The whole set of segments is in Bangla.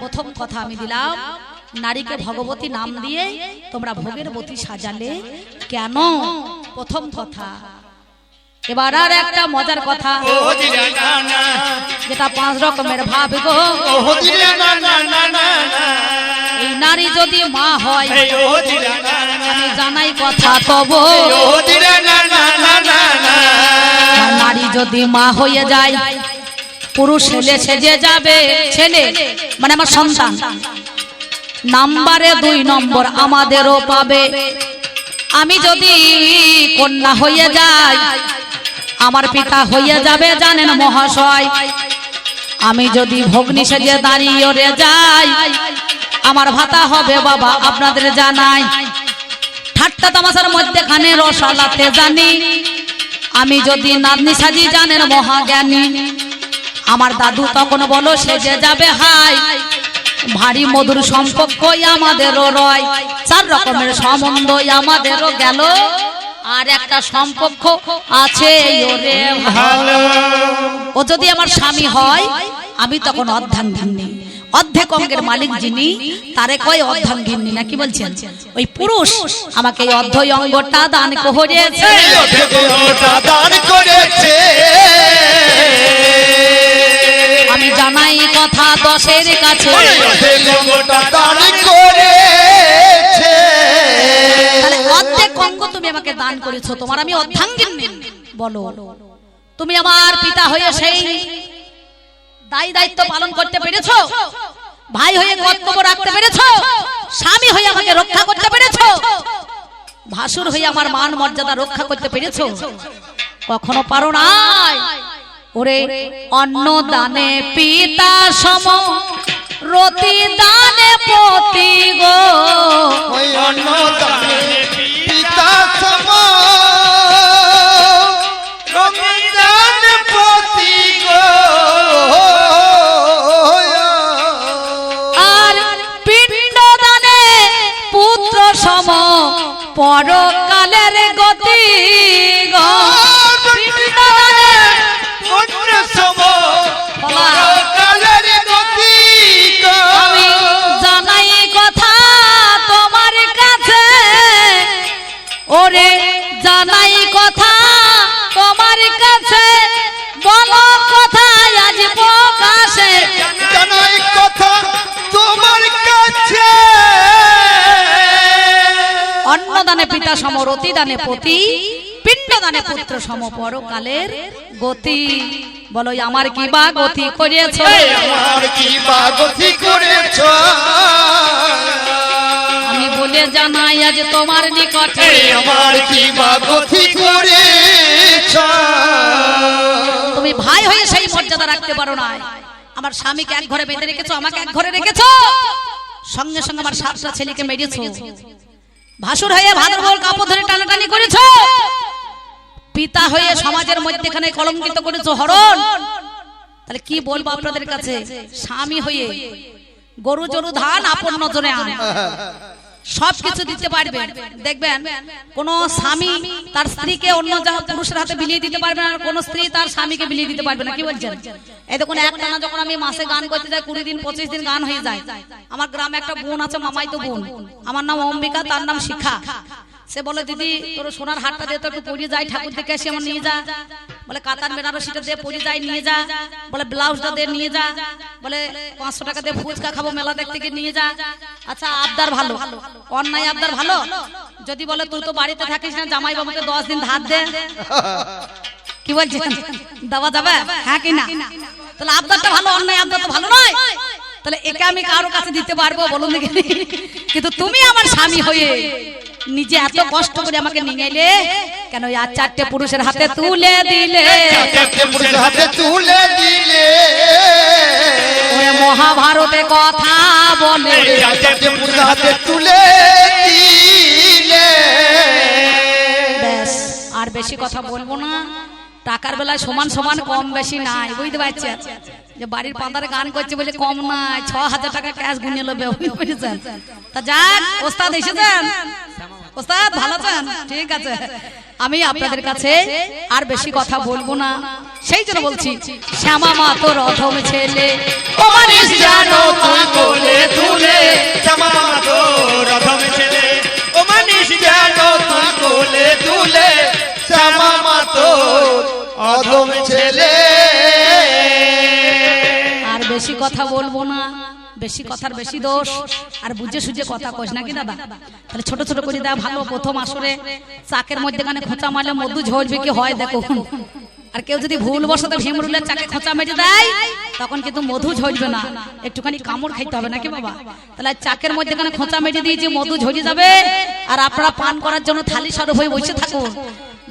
প্রথম কথা আমি দিলাম নারীকে ভগবতী নাম দিয়ে তোমরা ভোগের বতী সাজালে কেন? প্রথম কথা। এবার আর একটা মজার কথা। যেটা পাঁচ রকমের ভাব গো। এই নারী যদি মা হয় আমি জানাই কথা তব। নারী যদি মা হয়ে যায় পুরুষ ছেলে সেজে যাবে ছেলে মানে আমার সন্তান। নাম্বারে দুই নম্বর আমাদেরও পাবে। আমি যদি কন্যা হয়ে যাই আমার পিতা হয়ে যাবে জানেন মহাশয়। আমি যদি ভগ্নি সেজে দাঁড়িয়ে যাই আমার ভাতা হবে বাবা আপনাদের জানাই। ঠাট্টা তামাশার মধ্যেখানে রসালাতে জানি। আমি যদি নাতনি সাজি জানেন মহাজ্ঞানী। আমার দাদু তখন বলো, সে যে যাবে হাই ভারী মধুর সম্পর্কই আমাদেরও রয়। চার রকমের সম্বন্ধ আমাদেরও গেল, আর একটা সম্পর্ক আছে ও যদি আমার স্বামী হয়, আমি তখন অর্ধাঙ্গিনী। অর্ধেক অঙ্গের মালিক যিনি, তারে কয় অর্ধাঙ্গিনী, না কি বলছেন? ওই পুরুষ আমাকে এই অর্ধ অঙ্গটা দান করেছে। কথা দশের কাছে। অর্ধেক অঙ্গ তুমি আমাকে দান করেছ তোমার আমি অর্ধাঙ্গিনী। বলো তুমি আমার পিতা হয়ে সেই দায়ী দায়িত্ব পালন করতে পেরেছ? ভাই হয়ে কর্তব্য রাখতে পেরেছ? স্বামী হয়ে আমাকে রক্ষা করতে পেরেছ? ভাসুর হয়ে আমার মান মর্যাদা রক্ষা করতে পেরেছ? কখনো পারো নাই? ওরে অন্ন দানে পিতা সম রতি দানে পতি গো। অন্ন দানে পিতা সম গো। আর পিণ্ড দানে পুত্র সম পরকালের গতি ওরে জানাই কথা তোমার কাছে বলো কথা আজ প্রকাশে। জানাই কথা তোমার কাছে। অন্নদানে পিতা সম রতিদানে পতি পিণ্ডদানে পুত্র সম পরকালের গতি। বলো আমার কি বা গতি করিয়েছ এই আমার কি বাগতি করেছ? আমি বলে জানাই আজ তোমার নিকটে। আমার কি বাগতি করেছ তুমি ভাই হয়ে সেই মর্যাদা রাখতে পারো না আমার স্বামীকে এক ঘরে বেঁধে রেখেছো আমাকে এক ঘরে রেখেছো। সঙ্গে সঙ্গে আমার সাতটা ছেলেকে মেরেছো। ভাসুর হয়ে ভাদর বল কাপড় ধরে টানাটানি করেছ। পিতা হয়ে সমাজের মধ্যেখানে কলঙ্কিত করেছ হরণ। তাহলে কি বলব আপনাদের কাছে? স্বামী হয়ে গরু জরু ধান আপন নজরে আন। সব কিছু দিতে পারবে। দেখবেন, কোন স্বামী তার স্ত্রীকে অন্য পুরুষের হাতে বিলিয়ে দিতে পারবে না কোন স্ত্রী তার স্বামীকে বিলিয়ে দিতে পারবে না। কি বলছেন? এই দেখুন একটা না যখন আমি মাসে গান করতে যাই, কুড়ি দিন, পঁচিশ দিন গান হয়ে যায়। আমার গ্রামে একটা বোন আছে, মামাই তো বোন। আমার নাম অম্বিকা, তার নাম শিখা। সে বলে, দিদি, তোর সোনার হাটটা দিয়ে তো একটু পরিয়ে যাই, ঠাকুর দেখে আসি, আমার নিয়ে যা। বলে কাতার বেনারসিটা দিয়ে পরিয়ে যাই নিয়ে যা বলে ব্লাউজটা দিয়ে নিয়ে যা বলে পাঁচশো টাকা দিয়ে ফুচকা খাব মেলা দেখতে গিয়ে নিয়ে যা। আচ্ছা আবদার ভালো। অন্যায় আবদার ভালো? যদি বলে তুই তো বাড়িতে থাকিস না জামাই বাবুকে দশ দিন ধার দে। কি বলছেন দেওয়া যাবে? হ্যাঁ কি না? তাহলে আবদারটা ভালো অন্যায় আবদার তো ভালো নয়। তাহলে একে আমি কারও কাছে দিতে পারব বলুন দেখি। কিন্তু তুমি আমার স্বামী হয়ে। নিজে এত কষ্ট করে আমাকে নিয়ে এলে কেন আর চারটে পুরুষের হাতে তুলে দিলে? চারটে হাতে তুলে দিলে। মহাভারতে কথা বলে। চারটে হাতে তুলে দিলে। ব্যাস আর বেশি কথা বলব না। টাকার বেলায় সমান সমান কম বেশি নাই বুঝতে পারছেন? যে বাড়ির পান্দারে গান করছে বলে কম না ছ হাজার টাকা ক্যাশ গুনে নেবে বুঝেছেন? তা যাক ওস্তাদ এসেছেন। ওস্তাদ ভালো আছেন? ঠিক আছে। আমি আপনাদের কাছে আর বেশি কথা বলব না। সেই জন্য বলছি শ্যামা মা তোর অথম ছেলে। ও মানুষ জানো তুলে তুলে। শ্যামা মা তোর অথম ছেলে। ও মানুষ জানো তুলে তুলে। শ্যামা মা তোর অথম ছেলে। কথা বলব না। বেশি কথার বেশি দোষ। আর বুঝে সুঝে কথা কইস নাকি দাদা? তাহলে ছোট ছোট করে দেওয়া ভালো প্রথম আসরে, চাকের মধ্যে কানে খোঁচা মারলে মধু ঝরবে কি হয় দেখো আর কেউ যদি ভুল বসতে ভীমরুলের চাকে খোঁচা মেরে দেয়, তখন কিন্তু মধু ঝরবে না। একটুখানি কামড় খাইতে হবে নাকি বাবা? তাহলে চাকের মধ্যে কানে খোঁচা মেরে দিয়েছে মধু ঝরে যাবে, আর আপনারা পান করার জন্য থালি সরব হয়ে বসে থাকুন।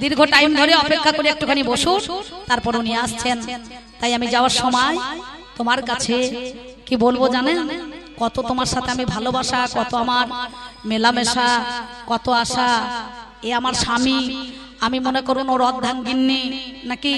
দীর্ঘ টাইম ধরে অপেক্ষা করে একটুখানি বসুন, তারপর উনি আসছেন। তাই আমি যাওয়ার সময় তোমার কাছে কি বলব জানেন? কত তোমার সাথে আমি ভালোবাসা কত আমার মেলামেশা কত আশা। এ আমার স্বামী আমি মনে করুন ওর অর্ধাঙ্গিনী নাকি?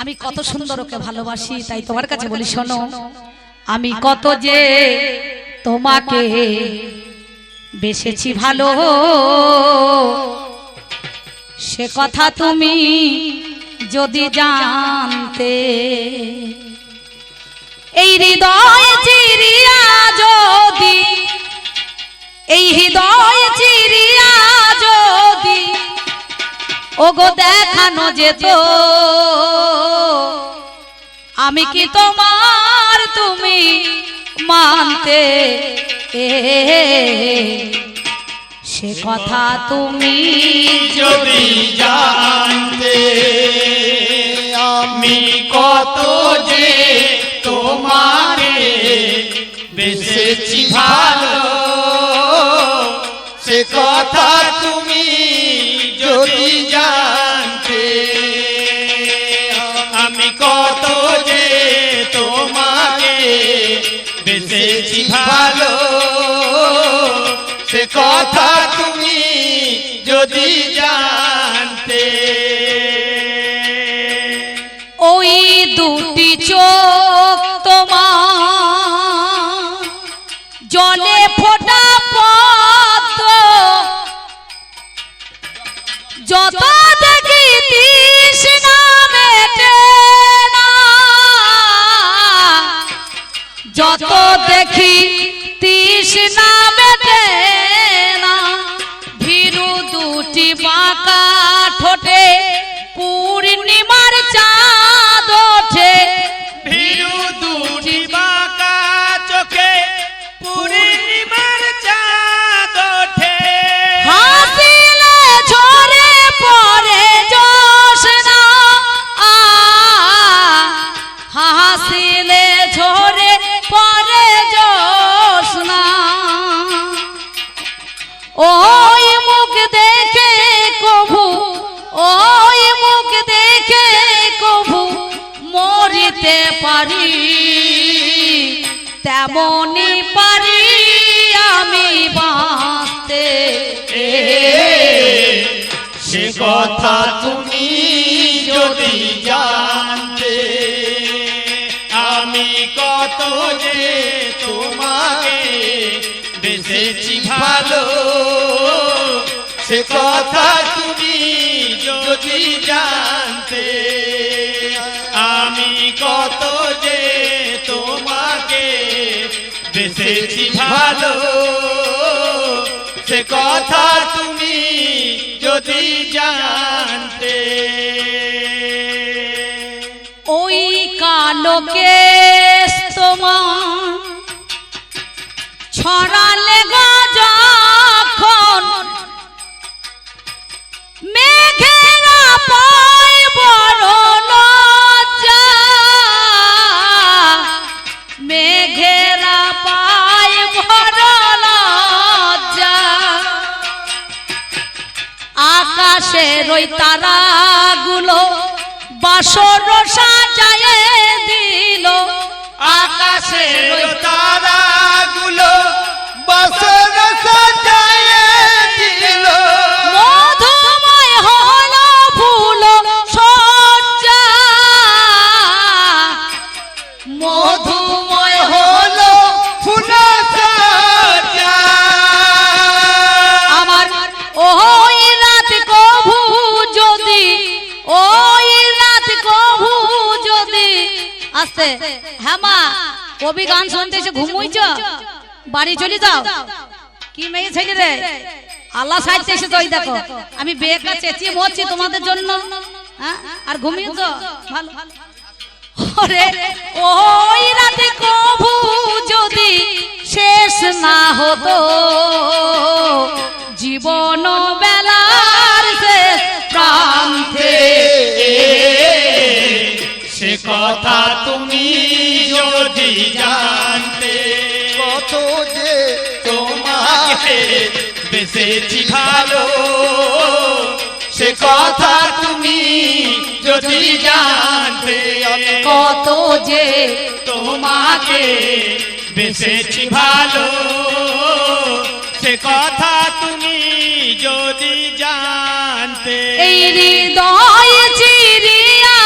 আমি কত সুন্দর ওকে ভালোবাসি তাই তোমার কাছে বলি শোনো আমি কত যে তোমাকে বেসেছি ভালো। সে কথা তুমি যদি জানতে। এই হৃদয় চিরিয়া যদি, এই হৃদয় চিরিয়া যদি, ওগো দেখানো যেত। আমি কি তোমার তুমি মানতে সে কথা তুমি যত দেখি তৃষ্ণা যত দেখি দেখে কভু, ওই মুখ দেখে কভু, মরিতে পারি। তেমনি পারি আমি বাঁচতে। সে কথা তুমি যদি জানতে, আমি কত যে তোমাকে বেসেছি ভালো সে কথা তুমি যদি জানতে, আমি কত যে তোমাকে বেসেছি ভালো। সে কথা তুমি যদি জানতে, ওই কালোকে বাসর সাজায় আস্তে। হ্যাঁ মা, কবি গান শুনতে এসে ঘুমুইছ? বাড়ি চলে যাও। কি মেয়ে ছেলে রে? আল্লাহ সাইডতে এসে ওই দেখো। আমি বেকা চেঁচিয়ে মরছি তোমাদের জন্য। হ্যাঁ? আর ঘুমিয়েছো? ভালো। ওরে, ওই রাতে কবু যদি শেষ না হতো বেসেছি ভালো। সে কথা তুমি যদি জানতে কত যে তোমাকে বেসেছি ভালো। সে কথা তুমি যদি জানতে। এই হৃদয় চিরিয়া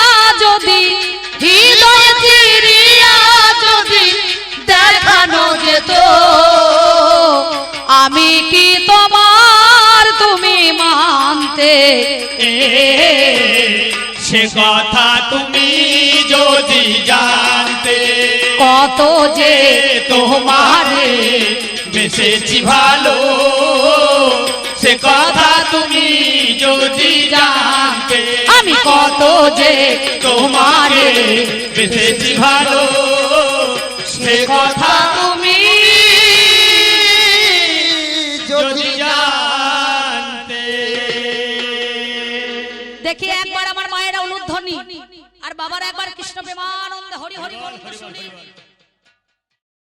যদি, হৃদয় চিরিয়া যদি দেখানো যেত সে কথা তুমি যদি জানতে কত যে তোমারে বেসেছি ভালো। সে কথা তুমি যদি জানতে আমি কত যে তোমারে বেসেছি ভালো। সে কথা তুমি একবার আমার মায়েরা অনুধ্বনি আর